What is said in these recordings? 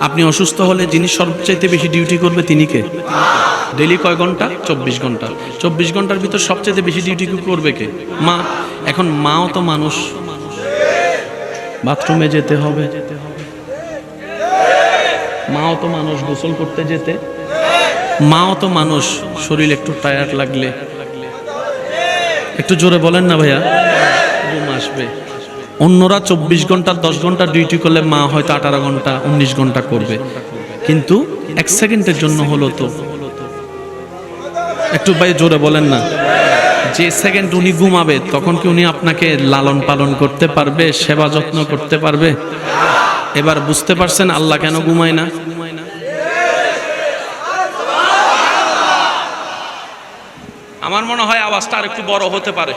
আপনি অসুস্থ হলে যিনি সবচাইতে বেশি ডিউটি করবে তিনি কে? ডেলি কয় ঘণ্টা? চব্বিশ ঘণ্টা। চব্বিশ ঘণ্টার ভিতর সবচাইতে বেশি ডিউটি করবে কে? মা, এখন মাও তো মানুষ। বাথরুমে যেতে হবে। মাও তো মানুষ, গোসল করতে যেতে। মাও তো মানুষ, শরীর একটু টায়ার্ড লাগলে। একটু জোরে বলেন না ভাইয়া? ঘুম আসবে। অন্যরা চব্বিশ ঘণ্টা, দশ ঘণ্টা ডিউটি করলে মা হয়তো আঠারো ঘণ্টা, উনিশ ঘণ্টা করবে। কিন্তু এক সেকেন্ডের জন্য হলো তো। একটু ভাই জোরে বলেন না। যে সেকেন্ড উনি ঘুমাবে, তখন কি উনি আপনাকে লালন পালন করতে পারবে, সেবা যত্ন করতে পারবে? এবার বুঝতে পারছেন আল্লাহ কেন ঘুমায় না? আমার মনে হয় আওয়াজটা আর একটু বড় হতে পারে।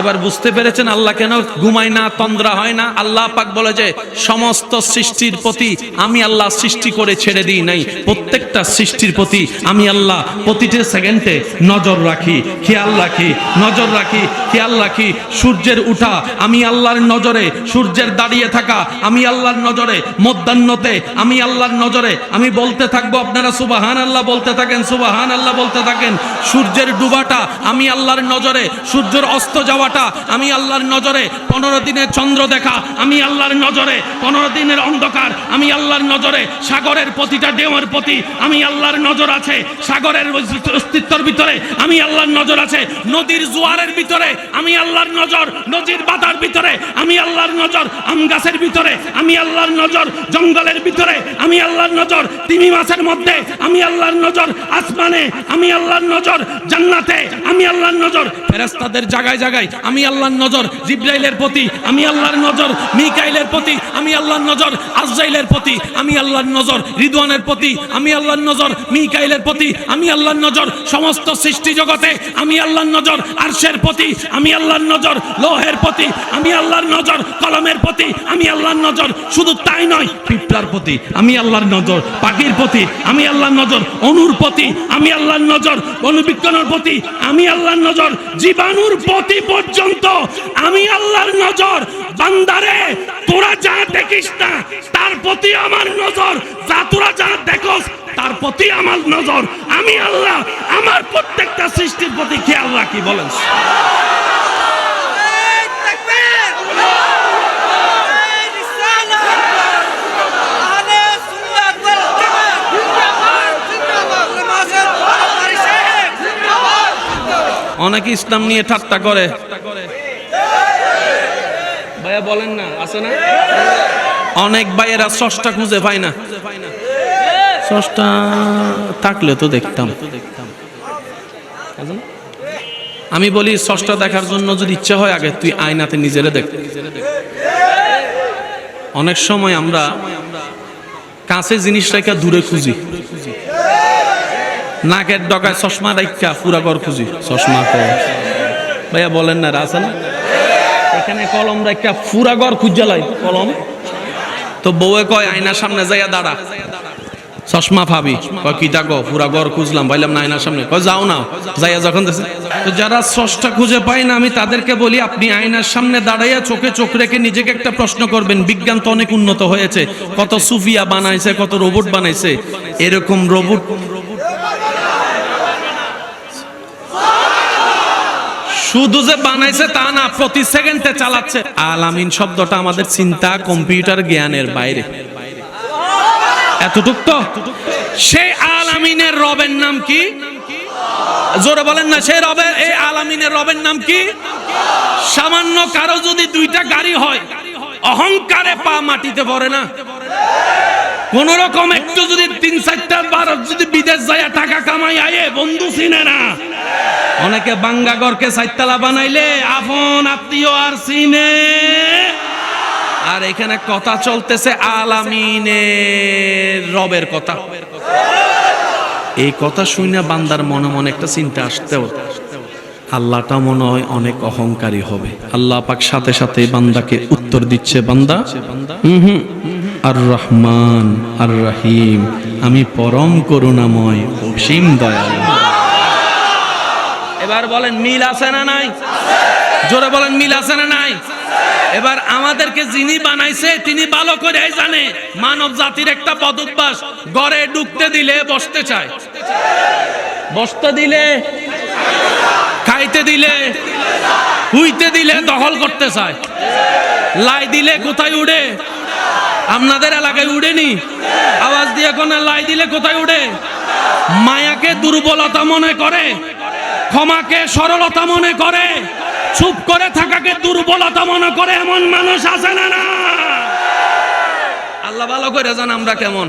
এবার বুঝতে পেরেছেন আল্লাহ কেন ঘুমায় না, তন্দ্রা হয় না? আল্লাহ পাক বলে যে, সমস্ত সৃষ্টির প্রতি আমি আল্লাহ সৃষ্টি করে ছেড়ে দিই নাই। প্রত্যেকটা সৃষ্টির প্রতি আমি আল্লাহ প্রতিটি সেকেন্ডে নজর রাখি। খেয়াল রাখি নজর রাখি। খেয়াল রাখি সূর্যের উঠা, আমি আল্লাহর নজরে সূর্যের দাঁড়িয়ে থাকা, আমি আল্লাহর নজরে মধ্যাহ্নতে, আমি আল্লাহর নজরে, আমি বলতে থাকব আপনারা সুবাহান আল্লাহ বলতে থাকেন সুবাহান আল্লাহ বলতে থাকেন। সূর্যের ডুবাটা, আমি আল্লাহর নজরে সূর্যের অস্ত যাওয়াটা আমি আল্লাহর নজরে পনেরো দিনের চন্দ্র দেখা আমি আল্লাহর নজরে পনেরো দিনের অন্ধকার আমি আল্লাহর নজরে সাগরের প্রতিটা ঢেউয়ের প্রতি আমি আল্লাহর নজর আছে সাগরের অস্তিত্বর ভিতরে আমি আল্লাহর নজর আছে নদীর জোয়ারের ভিতরে আমি আল্লাহর নজর নদীর বাতার ভিতরে আমি আল্লাহর নজর আম গাছের ভিতরে আমি আল্লাহর নজর জঙ্গলের ভিতরে আমি আল্লাহর নজর তিমি মাছের মধ্যে আমি আল্লাহর নজর আসমানে আমি আল্লাহর নজর জান্নাতে আমি আল্লাহর নজর ফেরেস্তাদের জায়গায় জায়গায় আমি আল্লাহর নজর জিব্রাইলের প্রতি আমি আল্লাহর নজর মিকাইলের প্রতি আমি আল্লাহর নজর আজরাইলের প্রতি আমি আল্লাহর নজর রিদওয়ানের প্রতি আমি আল্লাহর নজর মিকাইলের প্রতি আমি আল্লাহর নজর সমস্ত সৃষ্টি জগতে আমি আল্লাহর নজর আরশের প্রতি আমি আল্লাহর নজর লোহের প্রতি আমি আল্লাহর নজর কলমের প্রতি আমি আল্লাহর নজর শুধু তাই নয় পিঁপড়ার প্রতি আমি আল্লাহর নজর পাখির প্রতি আমি আল্লাহর নজর অনুর প্রতি আমি আল্লাহর নজর অনুবিজ্ঞানের প্রতি আমি আল্লাহর নজর জীবাণুর প্রতি পর্যন্ত আমি আল্লাহর নজর, বান্দারে, তোরা যা দেখিস না, তার প্রতি আমার নজর। যা তোরা যা দেখোস, তার প্রতি আমার নজর। আমি আল্লাহ, আমার প্রত্যেকটা সৃষ্টির প্রতি খেয়াল রাখি, বলেন। অনেকে ইসলাম নিয়ে ঠাট্টা করে? ভাইয়া বলেন না, আছে না? অনেক ভাইয়েরা ষষ্ঠা খুঁজে পায় না। ষষ্ঠা থাকলে তো দেখতাম। আমি বলি, ষষ্ঠা দেখার জন্য যদি ইচ্ছা হয়, আগে তুই আয়নাতে নিজেরে দেখ। অনেক সময় আমরা কাছে জিনিস রেখা দূরে খুঁজি। নাকের ডগায় চশমা রাখা পুরা ঘর খুঁজি। চশমা কর ভাইয়া বলেন না, আছে না? এখানে কলম রাখা পুরা ঘর খুঁজে লাই। কলম? তো বউয়ে কয়, আয়নার সামনে যাইয়া দাঁড়া। চশমা পাবি কি গো পুরা ঘর খুঁজলাম। পাইলাম না, আয়নার সামনে। কয়, যাও না। যাইয়া যখন দেখে তো যারা ষষ্ঠা খুঁজে পায় না, আমি তাদেরকে বলি, আপনি আয়নার সামনে দাঁড়াইয়া চোখে চোখ রেখে নিজেকে একটা প্রশ্ন করবেন। বিজ্ঞান তো অনেক উন্নত হয়েছে। কত সুফিয়া বানাইছে, কত রোবট বানাইছে। এরকম রোবট শুধু যে বানাইছে তা না, প্রতি সেকেন্ডে চালাচ্ছে। আলামিন শব্দটা আমাদের চিন্তা, কম্পিউটার জ্ঞানের বাইরে। এতটুক তো? সেই আলামিনের রবের নাম কি? জোরে বলেন না, সেই রবের, এই আলামিনের রবের নাম কি? সামান্য কারও যদি দুইটা গাড়ি হয়, অহংকারে পা মাটিতে পড়ে না। কোন রকম একটু যদি তিন চারটা বার যদি বিদেশ যায় টাকা কামাই আয়ে বন্ধু চিনে না। অনেকে বাঙ্গাগরকে সাইতালা বানাইলে আপন আত্মীয় আর চিনে আর এখানে কথা চলতেছে আলামিনের রবের কথা। এই কথা শুনে বান্দার মনে মনে একটা চিন্তা আসতেও আল্লাহটা মনে হয় অনেক অহংকারী হবে। আল্লাহ পাক সাথে সাথে বান্দাকে উত্তর দিচ্ছে, বান্দা হুম আর রহমান আর রাহিম আমি পরম করুণাময় অসীম দয়ালু। এবার বলেন মিল আছে না নাই? জোরে বলেন মিল আছে না নাই? এবার আমাদেরকে যিনি বানাইছে, তিনি ভালো করে জানে। মানব জাতির একটা পদভ্যাস গড়ে ঢুকতে দিলে বসতে চায়। বসতে দিলে, খাইতে দিলে, হুইতে দিলে দখল করতে চায়। লাই দিলে কোথায় উড়ে? আপনাদের এলাকায় উড়েনি? আওয়াজ দিয়ে কোন, লাই দিলে কোথায় উড়ে? মায়াকে দুর্বলতা মনে করে? ক্ষমাকে সরলতা মনে করে, চুপ করে থাকাকে দুর্বলতা মনে করে, এমন মানুষ আছে না না। আল্লাহ ভালো করে জান আমরা কেমন।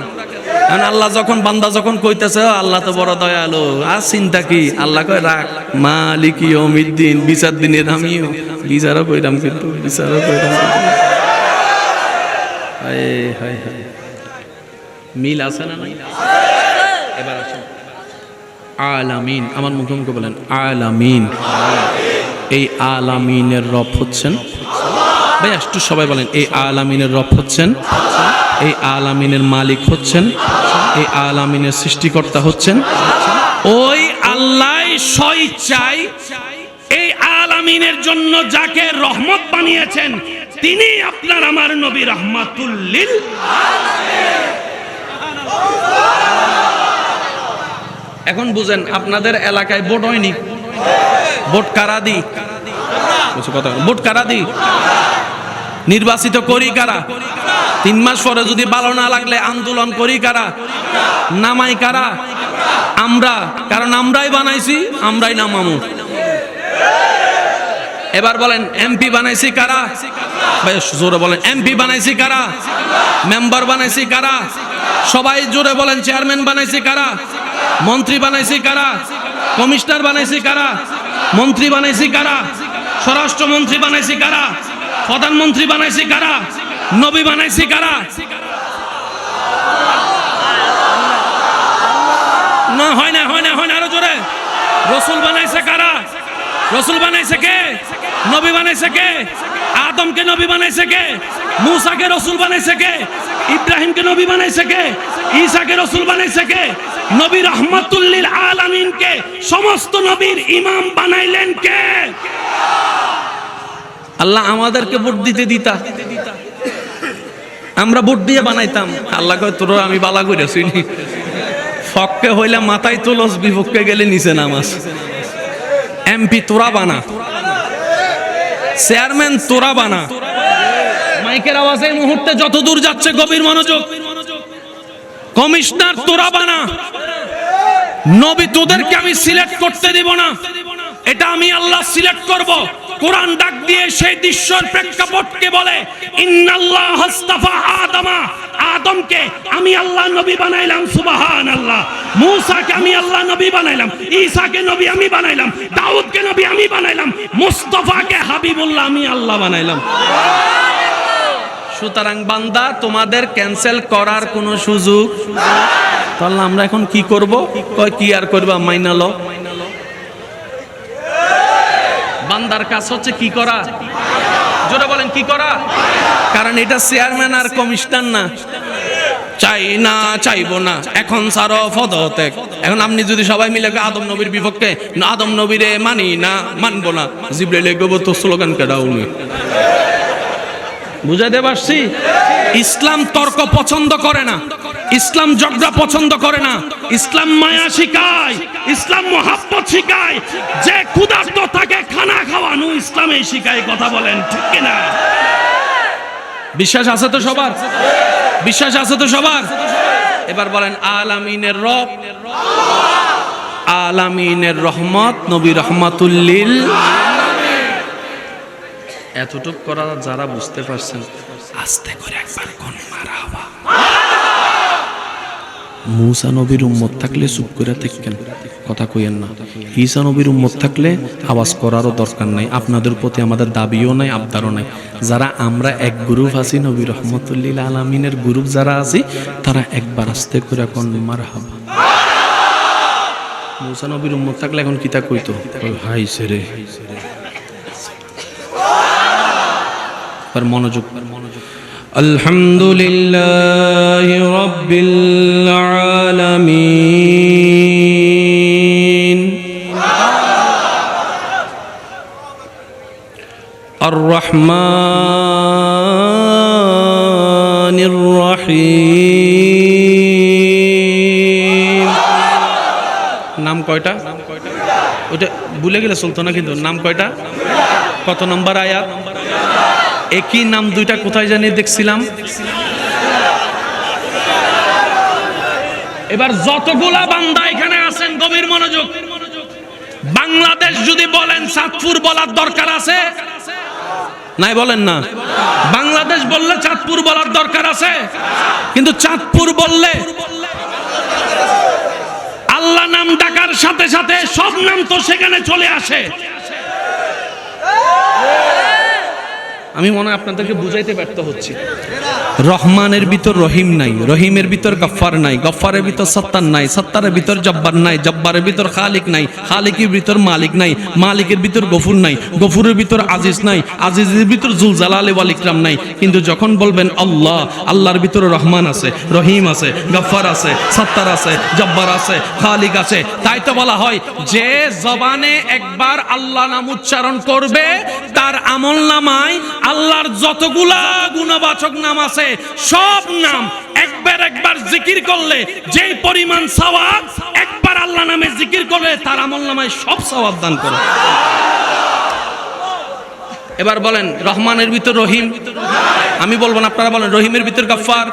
আল্লাহ যখন, বান্দা যখন কইতেছে আল্লাহ তো বড় দয়ালু, আর চিন্তা কি? আল্লাহ কয়, রাখ, মালিক ইয়মিদ্দিন বিচার দিনের আমিও, বিচারও কইরাম কিন্তু, বিচারও কইরাম মিল আছে না এবার আসুন। আলামিন। আমার মুখে মুখে বলেন, আলামিন। এই আলামিনের রব হচ্ছেন। ভাই, একটু সবাই বলেন, এই আলামিনের রব হচ্ছেন। এই আলামিনের মালিক হচ্ছেন। এই আলামিনের সৃষ্টিকর্তা হচ্ছেন। ওই আল্লাহ স্বইচ্ছায় এই আলামিনের জন্য যাকে রহমত বানিয়েছেন, তিনি আপনার আমার নবী রহমাতুল্লিল। এখন বুঝেন, আপনাদের এলাকায় ভোট হয়নি। ভোট কারা দি? কথা ভোট কারা দি? নির্বাচিত করি কারা? তিন মাস পরে যদি ভালো না লাগলে আন্দোলন করি কারা? নামাই কারা? আমরা, কারণ আমরাই বানাইছি, আমরাই নামামু। এবার বলেন, এমপি বানাইছি কারা? জোরে বলেন, এমপি বানাইছি কারা? মেম্বার বানাইছি কারা? সবাই জোরে বলেন, চেয়ারম্যান বানাইছি কারা? মন্ত্রী বানাইছি কারা? কমিশনার বানাইছি কারা? মন্ত্রী বানাইছি কারা? স্বরাষ্ট্রমন্ত্রী বানাইছি কারা? প্রধানমন্ত্রী বানাইছি কারা? নবী বানাইছি কারা? না, হয় না হয় না হয় না, আরও জোরে। রসুল বানাইছে কারা? রসুল বানাইছে কে? নবী বানাইছে কে? আদমকে নবী বানাইছে কে? মুসাকে রসুল বানাইছে কে? ইব্রাহিমকে নবী বানাইছে কে? ঈসাকে রসুল বানাইছে কে? নবী রহমাতুল্লিল আলামিনকে সমস্ত নবীর ইমাম বানাইলেন কে? আল্লাহ আমাদেরকে ভোট দিতে দিতা। আমরা ভোট দিয়ে বানাইতাম। আল্লাহ কয় তোর আমি বালা করে শুনি ফককে হইলে মাথায় তোলস বিপক্ষে গেলে নিচে নামাজ এমপি তোরা বানা। চেয়ারম্যান তোরা বানা। মাইকের আওয়াজ মুহূর্তে যত দূর যাচ্ছে গভীর মনোযোগ। কমিশনার তোরা বানা। নবী তোদেরকে আমি সিলেক্ট করতে দিব না। এটা আমি আল্লাহ সিলেক্ট করব। কোরআন ডাক দিয়ে সেই দৃশ্যের প্রেক্ষাপটকে বলে, ইন্নাল্লাহ হাস্তাফা আদমা। আদমকে আমি আল্লাহ নবী বানাইলাম সুবাহান আল্লাহ মূসাকে আমি আল্লাহ নবী বানাইলাম, ঈসাকে নবী আমি বানাইলাম, দাউদকে নবী আমি বানাইলাম, মুস্তাফাকে হাবিবুল্লাহ আমি আল্লাহ বানাইলাম। সুতরাং বান্দা, তোমাদের ক্যান্সেল করার কোনো সুযোগ তাহলে আমরা এখন কি করব? কয়, কি আর করবা? মাইনালো বান্দার কাজ হচ্ছে কি করা? জোরে বলেন, কি করা? কারণ এটা চেয়ারম্যান আর কমিশনার না। চাই না, চাইব না। এখন সারো পদত্যাগ। এখন আপনি যদি সবাই মিলে আদম নবীর বিপক্ষে, আদম নবীরে মানি না, মানবো না। জিব্রাইল গবো তো স্লোগান কেডা উনি বুঝাইতে পারছি? ইসলাম তর্ক পছন্দ করে না। ইসলাম ঝগড়া পছন্দ করে না। ইসলাম মায়া শিখায়। ইসলাম মোহাব্বত শিখায়। যে ক্ষুধার্ত তাকে খানা খাওয়ানো ইসলামে শিখায় কথা বলেন, ঠিক কিনা? বিশ্বাস আছে তো সবার? বিশ্বাস আছে তো সবার? এবার বলেন, আলামিনের রব। আলামিনের রহমত নবী রহমাতুল্লিল এতটুক করা যারা বুঝতে পারছেন আস্তে করে একবার কোন মারা হওয়া। মুসা নবীর উম্মত থাকলে চুপ করে থাকেন কথা কইেন না। ঈসা নবীর উম্মত থাকলে আওয়াজ করারও দরকার নাই আপনাদের প্রতি আমাদের দাবিও নাই আবদারও নাই। যারা আমরা এক গ্রুপ আছি নবী রহমতুল্লিল আলমিনের গ্রুপ যারা আছি তারা একবার আস্তে করে কোন মারা হবা মুসা নবীর উম্মত থাকলে এখন কিতা কইতো? হাই সেরে একবার মনোযোগ আলহামদুলিল্লাহ রব্বিল আলামিন। আর নাম কয়টা? ওটা ভুলে গেলে চলতো না কিন্তু। নাম কয়টা? কত নম্বর আয়াত? একই নাম দুইটা কোথায় জানি দেখছিলাম। এবার যতগুলা বান্দা এখানে আছেন, গভীর মনোযোগ। বাংলাদেশ যদি বলেন চাঁদপুর বলার দরকার আছে? নাই বলেন না। বাংলাদেশ বললে চাঁদপুর বলার দরকার আছে? কিন্তু চাঁদপুর বললে আল্লাহ নাম ডাকার সাথে সাথে সব নাম তো সেখানে চলে আসে। আমি মনে হয় আপনাদেরকে বুঝাইতে ব্যর্থ হচ্ছি। রহমানের ভিতর রহিম নাই, রহিমের ভিতর গফ্ফার নাই, গফ্ফারের ভিতর সত্তার নাই, সত্তারের ভিতর জব্বার নাই, জব্বারের ভিতর খালিক নাই, খালিকের ভিতর মালিক নাই, মালিকের ভিতর গফুর নাই, গফুরের ভিতর আজিজ নাই, আজিজের ভিতর জুল জালালে ওয়াল ইকরাম নাই। কিন্তু যখন বলবেন আল্লাহ, আল্লাহর ভিতরে রহমান আছে, রহিম আছে, গফ্ফার আছে, সত্তার আছে, জব্বার আছে, খালিক আছে, তাই তো বলা হয়, যে জবানে একবার আল্লাহ নাম উচ্চারণ করবে, তার আমল নামায় আল্লাহর যতগুলা গুণবাচক নাম আছে সব নাম একবার একবার জিকির করলে, যেই পরিমাণ সওয়াব, একবার আল্লাহ নামে জিকির করলে, তার আমল নামায় সব সওয়াব দান করে। এবার বলেন, রহমানের ভিতর রহিম। আমি বলব না, আপনারা বলেন, রহিমের ভিতর গাফফার।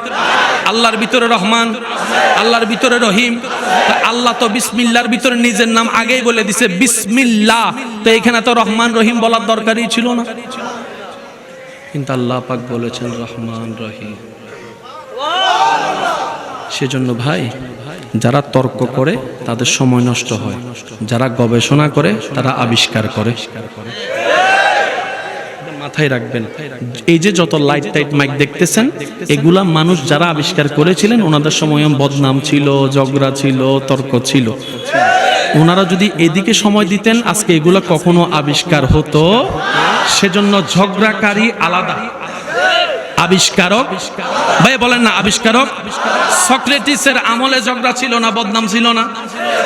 আল্লাহর ভিতরে রহমান, আল্লাহর ভিতরে রহিম। আল্লাহ তো বিসমিল্লার ভিতরে নিজের নাম আগেই বলে দিছে, বিসমিল্লাহ। তো এখানে তো রহমান, রহিম বলার দরকারই ছিল না। কিন্তু আল্লাহ পাক বলেছেন রহমান রহিম। সেজন্য ভাই, যারা তর্ক করে, তাদের সময় নষ্ট হয়। যারা গবেষণা করে, তারা আবিষ্কার করে। মাথায় রাখবেন, এই যে যত লাইট টাইট মাইক দেখতেছেন, এগুলা মানুষ যারা আবিষ্কার করেছিলেন, ওনাদের সময় বদনাম ছিল, ঝগড়া ছিল, তর্ক ছিল। ওনারা যদি এদিকে সময় দিতেন, আজকে এগুলো কখনো আবিষ্কার হতো? সেজন্য ঝগড়াকারী আলাদা। আবিষ্কারক? ভাই, বলেন না, আবিষ্কারক? সক্রেটিসের আমলে ঝগড়া ছিল না, বদনাম ছিল না?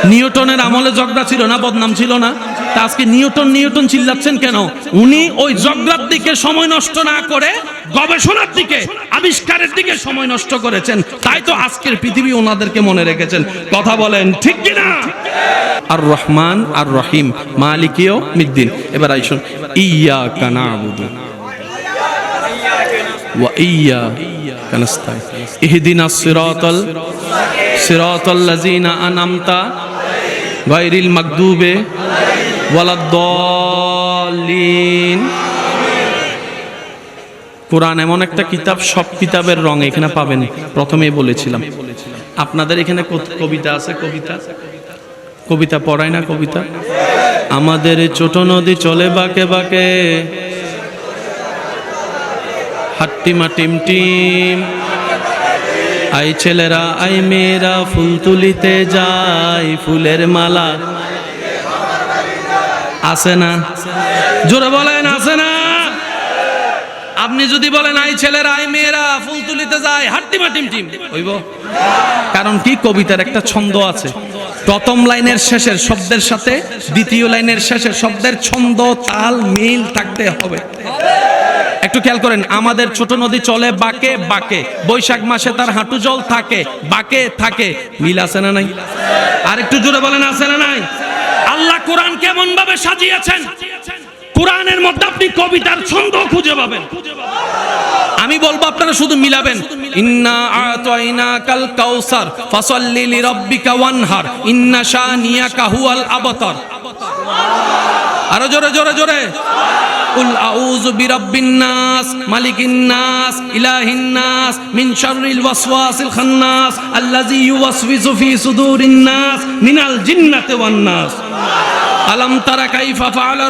নিউটনের আমলে ঝগড়া ছিল না, বদনাম ছিল না? তা আজকে নিউটন নিউটন চিল্লাচ্ছেন কেন? উনি ওই ঝগড়ার দিকে সময় নষ্ট না করে গবেষণার দিকে, আবিষ্কারের দিকে সময় নষ্ট করেছেন। তাই তো আজকের পৃথিবী ওনাদেরকে মনে রেখেছেন। কথা বলেন, ঠিক কিনা? আর রহমান আর রহিম মালিকীয় মিদ্দিন। এবার আইসুন ইয়া কানা আবুদু ওয়া ইয়া কানাস্তাই ইহদিনা সিরাতাল সিরাতাল লাযিনা আনামতা গায়রিল মাগদুবে ওয়ালাদ্দাল্লিন। কোরআন এমন একটা কিতাব, সব কিতাবের রং এখানে পাবেন। প্রথমেই বলেছিলাম। আপনাদের এখানে কবিতা আছে কবিতা? আছে কবিতা পড়ায় না কবিতা? আমাদের ছোট নদী চলে বাঁকে বাঁকে। হাট্টিমা টিম টিম। আই ছেলেরা, আই মেয়েরা, ফুল তুলিতে যায়, ফুলের মালা। আছে না? জোরে বলেন, আছে না? আপনি যদি বলেন, আই ছেলেরা, আই মেয়েরা, ফুল তুলিতে যায় হাট্টিমা টিম টিম। হইব? কারণ কি? কবিতার একটা ছন্দ আছে। প্রথম লাইনের শেষের শব্দের সাথে দ্বিতীয় লাইনের শেষের শব্দের ছন্দ, তাল, মিল থাকতে হবে। একটু খেয়াল করেন, আমাদের ছোট নদী চলে বাকে বাকে, বৈশাখ মাসে তার হাঁটু জল থাকে, বাকে থাকে। মিল আছে না নাই? আর একটু জোরে বলেন, আছে না নাই? আল্লাহ কোরআন কেমন ভাবে সাজিয়েছেন, কোরআনের মধ্যে আপনি কবিতার ছন্দ খুঁজে পাবেন। আমি বলব আপনারা শুধু মিলাবেন। ইন্না আতাইনা কাল কাউসার, ফাসাল্লি লিরাব্বিকা ওয়ানহার, ইন্না শানিয়াকা হুয়াল আবতার। আরও জোরে জোরে জোরে। কুল আউযু বিরাব্বিন নাস, মালিকিন নাস, ইলাহিন খান্নাস, আল্লাযী ইউওয়াসওয়িসু ফি সুদুরিন নাস, মিনাল জিন্নাতি ওয়ান নাস। আলম তারা কাইফা ফাআলা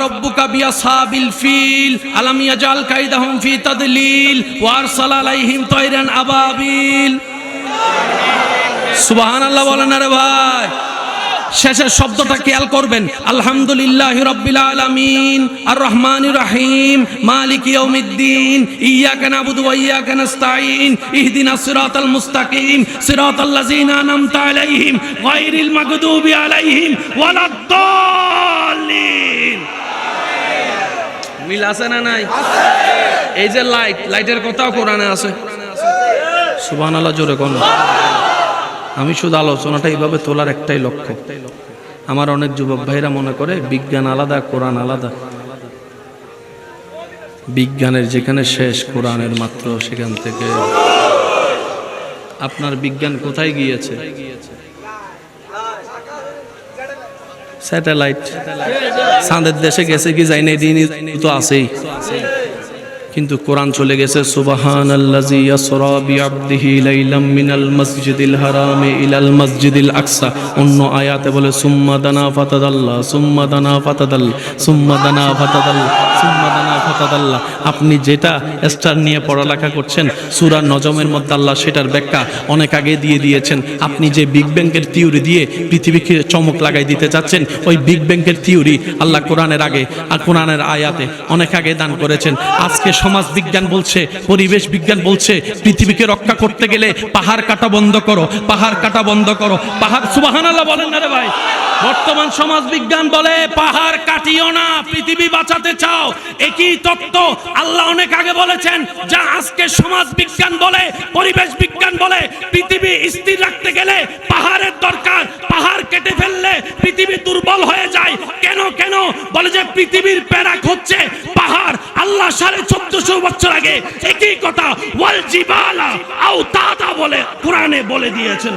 আলম ইয়াজআল কাইদাহুম ফি তাদলিল, ওয়া আবাবিল। সুবহানাল্লাহ বলেন আরে ভাই। শেষের শব্দটা খেয়াল করবেন। আলহামদুলিল্লাহ রব্বিল আলামিন আর রহমান রাহিম, মালিক ইয়াউমিদ্দিন, ইয়াকা নাবুদু ওয়া ইয়াকা নাস্তাঈন ইহদিনাস সিরাতাল মুস্তাকিম, সিরাতাল লাযিনা আনআমতা আলাইহিম, গায়রিল মাগদুবি আলাইহিম ওয়ালাদ-দাল্লিন মিল আছে না নাই? এই যে লাইট, লাইটের কথাও কোরআনে আছে। সুবান আল্লাহ জোরে কোন। আমি শুধু আলোচনাটা এইভাবে তোলার একটাই লক্ষ্য। আমার অনেক যুবক ভাইরা মনে করে, বিজ্ঞান আলাদা, কোরআন আলাদা। বিজ্ঞানের যেখানে শেষ, কোরআনের মাত্র সেখান থেকে। আপনার বিজ্ঞান কোথায় গিয়েছে? স্যাটেলাইট। চাঁদের দেশে গেছে কি যাই নাই দিনই তো আছেই। কিন্তু কোরআন চলে গেছে সুবাহান আল্লাজি ইয়াসরা বিআবদিহি লাইলাম মিনাল মসজিদিল হারামে ইলাল মসজিদিল আকসা। অন্য আয়াতে বলে, সুম্মা দানা ফাতাদাল্লা, সুম্মা দানা ফাতাদাল সুম্মা দানা ফাতাদাল সুম্মা দানা ফাতাদাল্লা আপনি যেটা স্টার নিয়ে পড়ালেখা করছেন, সূরা নজমের মধ্যে আল্লাহ সেটার ব্যাখ্যা অনেক আগে দিয়ে দিয়েছেন। আপনি যে বিগ ব্যাংকের থিওরি দিয়ে পৃথিবীকে চমক লাগাই দিতে চাচ্ছেন, ওই বিগ ব্যাংকের থিওরি আল্লাহ কোরআনের আগে আর কোরআনের আয়াতে অনেক আগে দান করেছেন। আজকে সমাজ বিজ্ঞান বলছে, পরিবেশ বিজ্ঞান বলছে, পৃথিবীকে রক্ষা করতে গেলে পাহাড় কাটা বন্ধ করো, পাহাড় কাটা বন্ধ করো। পাহাড় সুবাহান আল্লাহ বলেন না রে ভাই। বর্তমান সমাজ বিজ্ঞান বলে, পাহাড় কাটিও না, পৃথিবী বাঁচাতে চাও। একই তত্ত্ব আল্লাহ অনেক আগে বলেছেন, যা আজকে সমাজ বিজ্ঞান বলে, পরিবেশ বিজ্ঞান বলে, পৃথিবী স্থির রাখতে গেলে পাহাড়ের দরকার। পাহাড় কেটে ফেললে পৃথিবী দুর্বল হয়ে যায়। কেন কেন? বলে যে পৃথিবীর প্যারাক হচ্ছে পাহাড়। আল্লাহ সাড়ে চোদ্দশো বছর আগে একই কথা, ওয়াল জিবালা, আও তাতা বলে, কোরআনে বলে দিয়েছেন।